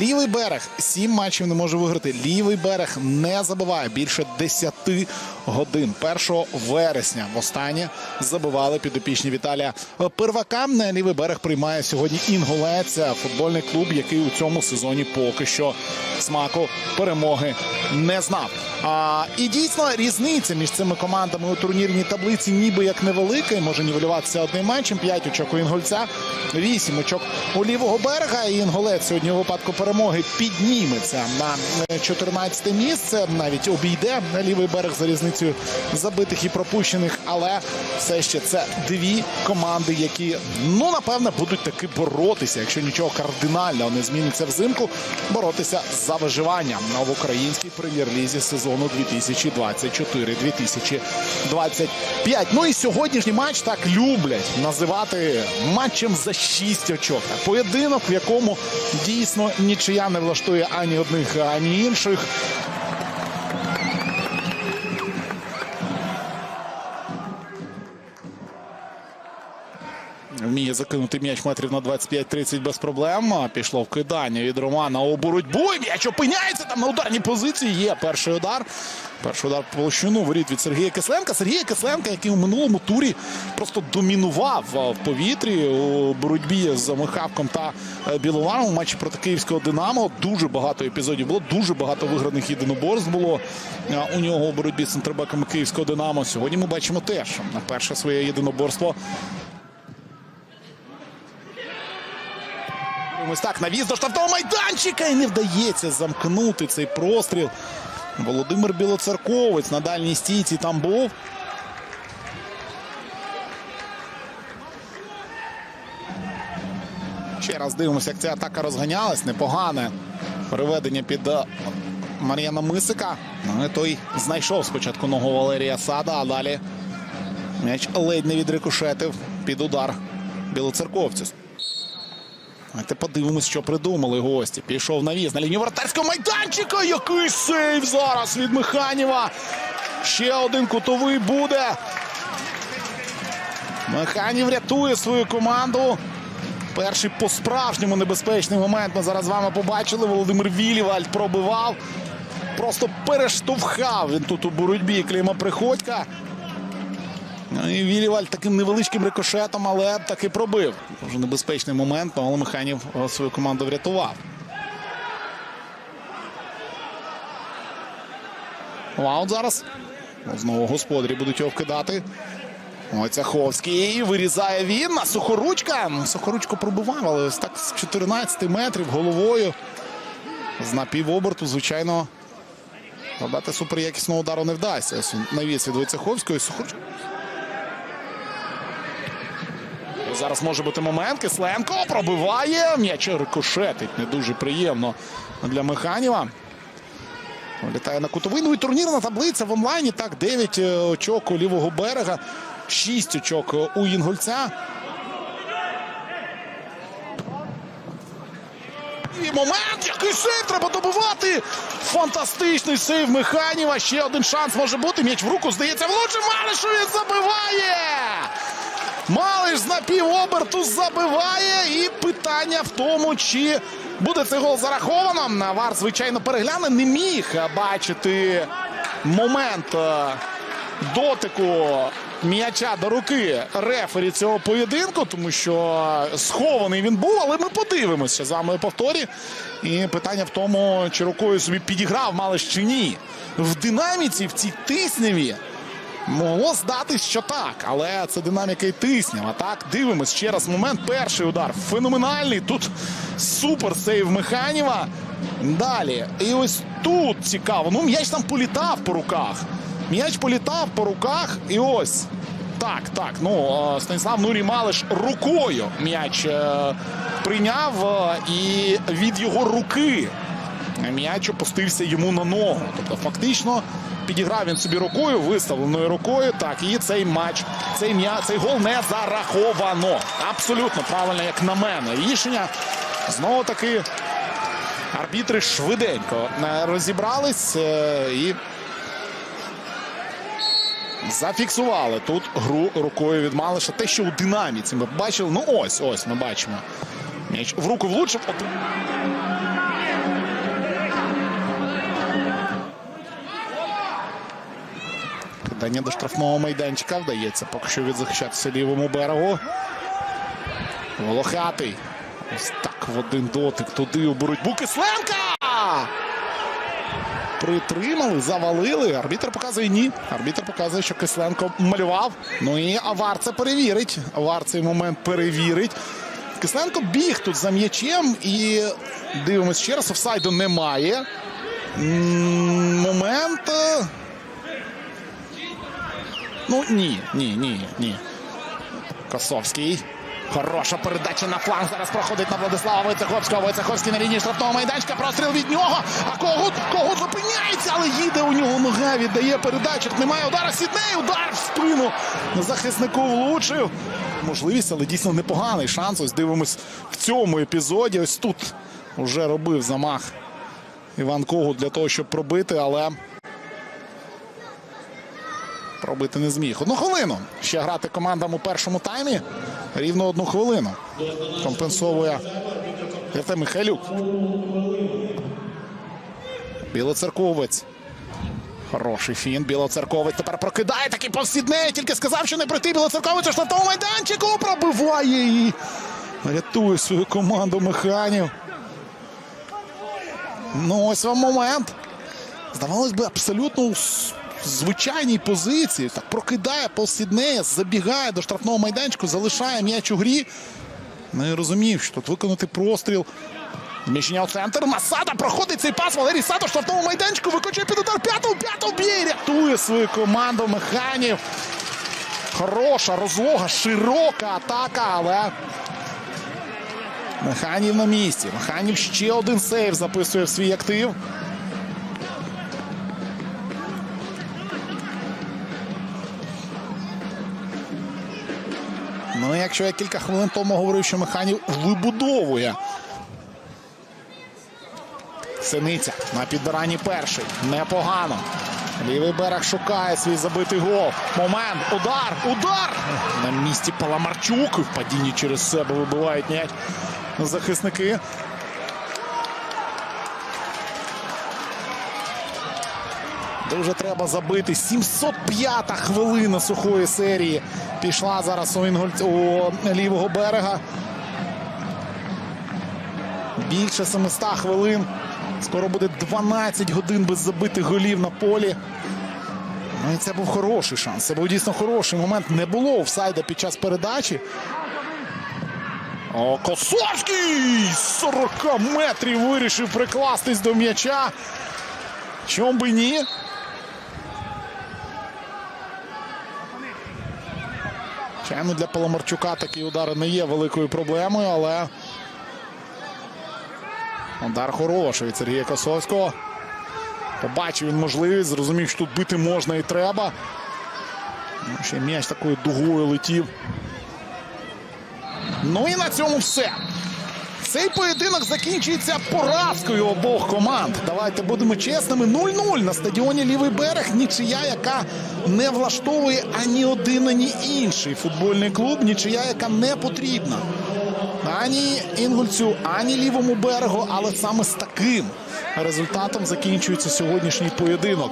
Лівий берег сім матчів не може виграти. Лівий берег не забиває більше 10 годин. 1 вересня востаннє забивали підопічні Віталія Первака. Лівий берег приймає сьогодні інгулець, футбольний клуб, який у цьому сезоні поки що смаку перемоги не знав. А, і дійсно різниця між цими командами у турнірній таблиці ніби як невелика. Може нівелюватися одним матчем. 5 очок у інгольця, 8 очок у лівого берега. І інголець сьогодні у випадку перемоги підніметься на 14 місце. Навіть обійде лівий берег за різницею забитих і пропущених. Але все ще це дві команди, які ну напевне будуть таки боротися, якщо нічого кардинального не зміниться взимку. Боротися за виживання в українській прем'єр-лізі сезону 2024-2025. Ну і сьогоднішній матч так люблять називати матчем за 6 очок. Поєдинок, в якому дійсно нічия не влаштує ані одних, ані інших. Вміє закинути м'яч метрів на 25-30 без проблем. Пішло вкидання від Романа у боротьбу. І М'яч опиняється там на ударній позиції. Є перший удар. Перший удар по площину воріт від Сергія Кисленка. Сергія Кисленка, який у минулому турі просто домінував в повітрі у боротьбі з Михавком та е, Біловаром у матчі проти київського Динамо. Дуже багато епізодів було, дуже багато виграних єдиноборств було у нього у боротьбі з центрбеками київського Динамо. Сьогодні ми бачимо теж на перше своє єдиноборство Ось так навіз до штрафного майданчика і не вдається замкнути цей простріл. Володимир Білоцерковець на дальній стійці там був. Ще раз дивимося, як ця атака розганялась. Непогане переведення під е, Мар'яна Мисика. Ну, той знайшов спочатку ногу Валерія Сада, а далі м'яч ледь не відрикошетив під удар білоцерковцю. Давайте подивимось, що придумали гості. Пішов навіз на лінію вратарського майданчика. Який сейв зараз від Механіва. Ще один кутовий буде. Механів рятує свою команду. Перший по-справжньому небезпечний момент ми зараз з вами побачили. Володимир Вілівальд пробивав. Просто перештовхав він тут у боротьбі Кліма Приходька. Ну і Віліваль таким невеличким рикошетом, але таки пробив. Дуже небезпечний момент, але Механів е, свою команду врятував. Ваут зараз. Ну, Знову господарі будуть його вкидати. Оцяховський вирізає він. А Сухоручка. Сухоручко пробивав, але ось так з 14 метрів головою. З напівоборту, звичайно, додати суперякісного удару не вдасться. Навіс від Войцеховського. і Сухоручко. Зараз може бути момент. Кисленко пробиває. М'яч рикошетить. Не дуже приємно для Механіва. Літає на кутовий. Ну і турнірна таблиця в онлайні. Так, 9 очок у лівого берега, 6 очок у Інгульця. І момент, який сейв треба добивати. Фантастичний сейв Механіва. Ще один шанс може бути. М'яч в руку здається влучив. Малишу він забиває. Малиш з напівоберту забиває. І питання в тому, чи буде цей гол зараховано. Навар, звичайно, перегляне. Не міг бачити момент е, дотику м'яча до руки рефері цього поєдинку, тому що схований він був, але ми подивимося з вами повторі. І питання в тому, чи рукою собі підіграв Малиш чи ні. В динаміці, в цій тисневі. Могло здатись, що так, але це динаміка і тисняв. А так, дивимось ще раз момент. Перший удар феноменальний. Тут супер сейв Механіва. Далі. І ось тут цікаво. Ну, м'яч там політав по руках. М'яч політав по руках. І ось. Так, так. Ну, е, Станіслав Нурій Малиш рукою м'яч е, прийняв. е, і від його руки м'яч опустився йому на ногу. Тобто, фактично, підіграв він собі рукою, виставленою рукою. Так, і цей матч, цей м'я, цей гол не зараховано. Абсолютно правильно, як на мене. Рішення знову таки арбітри швиденько е, розібрались е, і. Зафіксували тут гру рукою від Малиша. Те, що у динаміці ми бачили. Ну ось, ось ми бачимо. М'яч в руку влучив. Кидання до штрафного майданчика вдається поки що відзахищатися лівому берегу. Волохатий. Ось так в один дотик туди у боротьбу Кисленка! Притримали, завалили. Арбітр показує ні. Арбітр показує, що Кисленко малював. Ну і Авар це перевірить. Авар цей момент перевірить. Кисленко біг тут за м'ячем і дивимось ще раз. Офсайду немає. Момент. Ну ні, ні, ні, ні. Косовський. Хороша передача на фланг. Зараз проходить на Владислава Войцеховського. Войцеховський на лінії штрафного майданчика. Простріл від нього. А Когут, Когут зупиняється, але їде у нього нога. Віддає передачу. Немає удара Сідней. Удар в спину. Захиснику влучив. Можливість, але дійсно непоганий шанс. Ось дивимось в цьому епізоді. Ось тут вже робив замах Іван Когут для того, щоб пробити, але. Пробити не зміг. Одну хвилину. Ще грати командам у першому таймі. Рівно одну хвилину. Компенсовує Євтем Михайлюк. Білоцерковець. Хороший фін. Білоцерковець тепер прокидає такий повсіднеє. Тільки сказав, що не прийти Білоцерковець у штрафному майданчику. Пробиває її. Рятує свою команду механів. Ну, ось вам момент. Здавалось би, абсолютно с- звичайній позиції. Так прокидає Полсіднея, забігає до штрафного майданчику, залишає м'яч у грі. Ну і розумів, що тут виконати простріл. Зміщення у центр. Насада проходить цей пас. Валерій Садо в штрафному майданчику. Викочує під удар. П'ятого, п'ятого б'є рятує свою команду механів. Хороша розлога, широка атака, але Механів на місці. Механів ще один сейв записує в свій актив. Ну, якщо я кілька хвилин тому говорив, що Механів вибудовує. Синиця на підбиранні перший. Непогано. Лівий берег шукає свій забитий гол. Момент. Удар. Удар. На місці Паламарчук. В падінні через себе вибивають м'яч захисники. Дуже треба забити. 705-та хвилина сухої серії. Пішла зараз у, Інгольц... у лівого берега. Більше 700 хвилин. Скоро буде 12 годин без забитих голів на полі. Ну і це був хороший шанс. Це був дійсно хороший момент. Не було офсайда під час передачі. О, Косовський! З 40 метрів вирішив прикластись до м'яча. Чом би ні? Звичайно, для Паламарчука такі удари не є великою проблемою, але удар хороший від Сергія Косовського. Побачив він можливість, зрозумів, що тут бити можна і треба. Ну, ще м'яч такою дугою летів. Ну і на цьому все. Цей поєдинок закінчується поразкою обох команд. Давайте будемо чесними. 0-0 на стадіоні Лівий берег. Нічия, яка не влаштовує ані один, ані інший футбольний клуб. Нічия, яка не потрібна. Ані Інгульцю, ані лівому берегу, але саме з таким результатом закінчується сьогоднішній поєдинок.